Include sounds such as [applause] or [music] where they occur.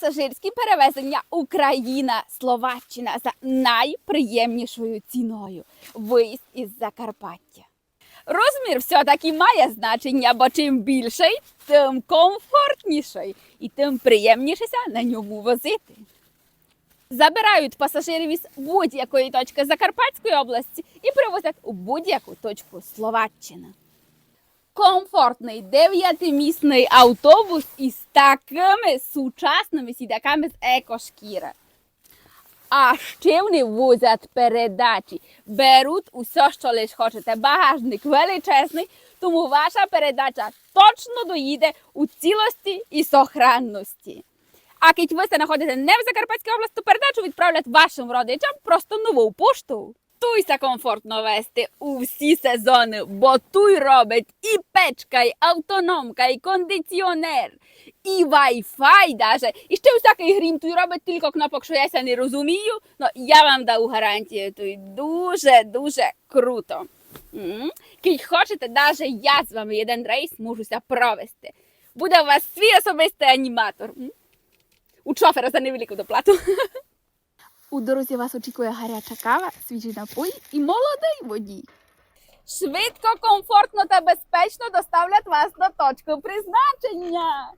Пасажирські перевезення Україна Словаччина за найприємнішою ціною. Виїзд із Закарпаття. Розмір все-таки має значення, бо чим більший, тим комфортніший і тим приємнішеся на ньому возити. Забирають пасажирів із будь-якої точки Закарпатської області і привозять у будь-яку точку Словаччини. Комфортний дев'ятимісний автобус із такими сучасними сідаками з екошкіри. А ще вони возять передачі, беруть усе, що лиш хочете. Багажник величезний, тому ваша передача точно доїде у цілості і сохранності. А кіть ви знаходите не в Закарпатській області, то передачу відправлять вашим родичам просто нову пошту. Туйся комфортно вести у всі сезони, бо туй робить і печка, і автономка, і кондиціонер, і вай-фай даже. І ще всякий грім туй робить тільки кнопок, що я ся не розумію. Ну я вам даю гарантію, туй дуже-дуже круто. М. Хочете, даже я з вами один рейс можуся провести. Буде у вас свій особистий аніматор. У шофера за невелику доплату. [laughs] У дорозі вас очікує гаряча кава, свіжий напої і молодий водій. Швидко, комфортно та безпечно доставлять вас до точки призначення.